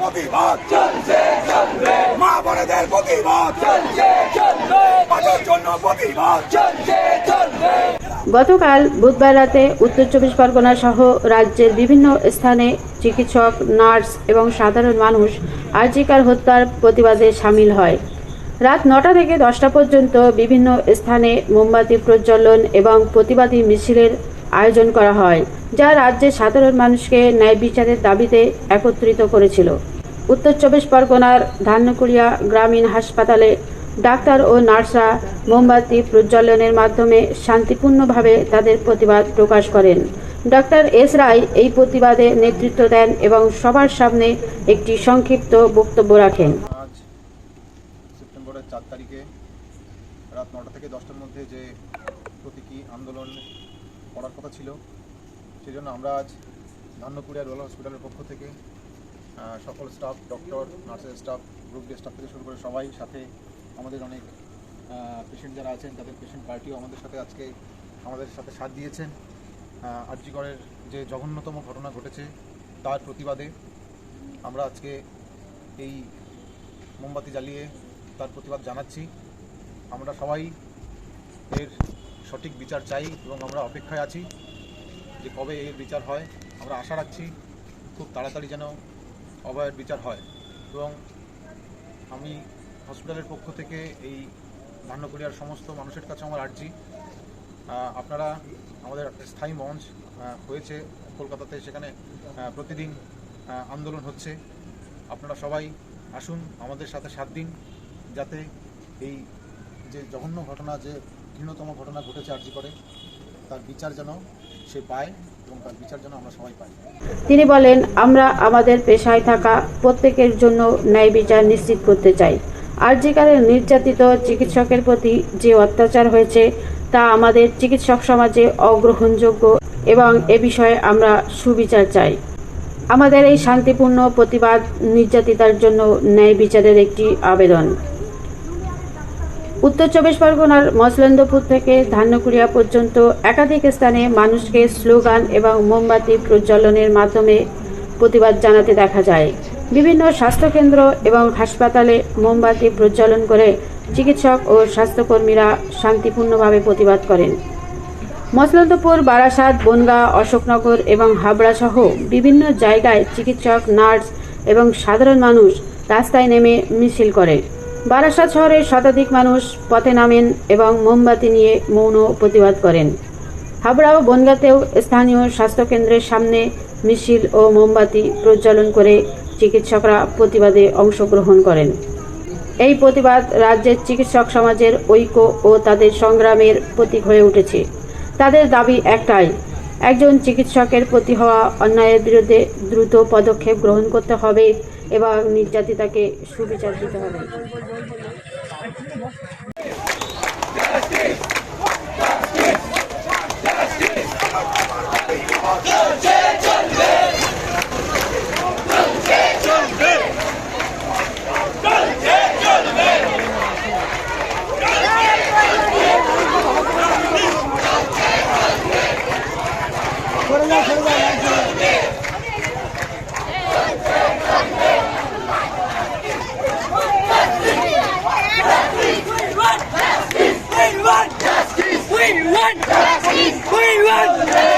প্রতিবাদ চলছে, চলবে। মা প্রতিবাদ চলছে, চলবে। জন্য প্রতিবাদ চলছে, চলবে। গতকাল বুধবার রাতে উত্তর চব্বিশ পরগনা সহ রাজ্যের বিভিন্ন স্থানে চিকিৎসক, নার্স এবং সাধারণ মানুষ আর্জিকার হত্যার প্রতিবাদে সামিল হয়। রাত নটা থেকে দশটা পর্যন্ত বিভিন্ন স্থানে মোমবাতি প্রজ্বলন এবং প্রতিবাদী মিছিলের আয়োজন করা হয়, যা রাজ্যের সাধারণ মানুষকে ন্যায় বিচারের দাবিতে একত্রিত করেছিল। উত্তর চব্বিশ পরগনার ধান্যকুড়িয়া গ্রামীণ হাসপাতালে ডাক্তার ও নার্সরা মোমবাতি প্রজ্বলনের মাধ্যমে শান্তিপূর্ণভাবে তাদের প্রতিবাদ প্রকাশ করেন। ডক্টর এস রায় এই প্রতিবাদে নেতৃত্ব দেন এবং সবার সামনে একটি সংক্ষিপ্ত বক্তব্য রাখেন। সেপ্টেম্বরের চার তারিখে রাত নটা থেকে দশটার মধ্যে যে প্রতীকী আন্দোলন করার কথা ছিল। সেই জন্য আমরা আজ ধান্যকুড়িয়া রোয়াল হসপিটালের পক্ষ থেকে সকল স্টাফ, ডক্টর, নার্সের স্টাফ, গ্রুপ ডি স্টাফ থেকে শুরু করে সবাই সাথে আমাদের অনেক পেশেন্ট যারা আছেন, তাদের পেশেন্ট পার্টিও আমাদের সাথে আজকে আমাদের সাথে সাথ দিয়েছেন। আরজিগড়ের যে জঘন্যতম ঘটনা ঘটেছে, তার প্রতিবাদে আমরা আজকে এই মোমবাতি জ্বালিয়ে তার প্রতিবাদ জানাচ্ছি। আমরা সবাই এর সঠিক বিচার চাই এবং আমরা অপেক্ষায় আছি যে কবে এর বিচার হয়। আমরা আশা রাখছি খুব তাড়াতাড়ি যেন অভয়ের বিচার হয় এবং আমি হসপিটালের পক্ষ থেকে এই ধান্যকুড়িয়ার সমস্ত মানুষের কাছে আমার আর্জি। আপনারা আমাদের স্থায়ী মঞ্চ হয়েছে কলকাতাতে সেখানে প্রতিদিন আন্দোলন হচ্ছে। আপনারা সবাই আসুন আমাদের সাথে সাত দিন যাতে এই যে জঘন্য ঘটনা যে ঘৃণতম ঘটনা ঘটেছে আর্জি করে। তার বিচার যেন সে পায় এবং তার বিচার যেন আমরা সবাই পাই। তিনি বলেন, আমরা আমাদের পেশায় থাকা প্রত্যেকের জন্য ন্যায় বিচার নিশ্চিত করতে চাই। আরজিকারের নির্যাতিত চিকিৎসকের প্রতি যে অত্যাচার হয়েছে, তা আমাদের চিকিৎসক সমাজে অগ্রহণযোগ্য এবং এ বিষয়ে আমরা সুবিচার চাই। আমাদের এই শান্তিপূর্ণ প্রতিবাদ নির্যাতিতার জন্য ন্যায় বিচারের একটি আবেদন। উত্তর চব্বিশ পরগনার মসলন্দপুর থেকে ধান্যকুড়িয়া পর্যন্ত একাধিক স্থানে মানুষকে স্লোগান এবং মোমবাতি প্রজ্বলনের মাধ্যমে প্রতিবাদ জানাতে দেখা যায়। বিভিন্ন স্বাস্থ্যকেন্দ্র এবং হাসপাতালে মোমবাতি প্রজ্বলন করে চিকিৎসক ও স্বাস্থ্যকর্মীরা শান্তিপূর্ণভাবে প্রতিবাদ করেন। মসলন্দপুর, বারাসাত, বনগাঁ, অশোকনগর এবং হাবড়া সহ বিভিন্ন জায়গায় চিকিৎসক, নার্স এবং সাধারণ মানুষ রাস্তায় নেমে মিছিল করে। বারাসাত শহরের শতাধিক মানুষ পথে নামেন এবং মোমবাতি নিয়ে মৌন প্রতিবাদ করেন। হাবড়া ও বনগাঁতেও স্থানীয় স্বাস্থ্যকেন্দ্রের সামনে মিছিল ও মোমবাতি প্রজ্বলন করে চিকিৎসকরা প্রতিবাদে অংশগ্রহণ করেন। এই প্রতিবাদ রাজ্যের চিকিৎসক সমাজের ঐক্য ও তাদের সংগ্রামের প্রতীক হয়ে উঠেছে। তাদের দাবি একটাই, একজন চিকিৎসকের প্রতি হওয়া অন্যায়ের বিরুদ্ধে দ্রুত পদক্ষেপ গ্রহণ করতে হবে এবং নির্যাতিতাকে সুবিচার দিতে হবে। Want justice! We want!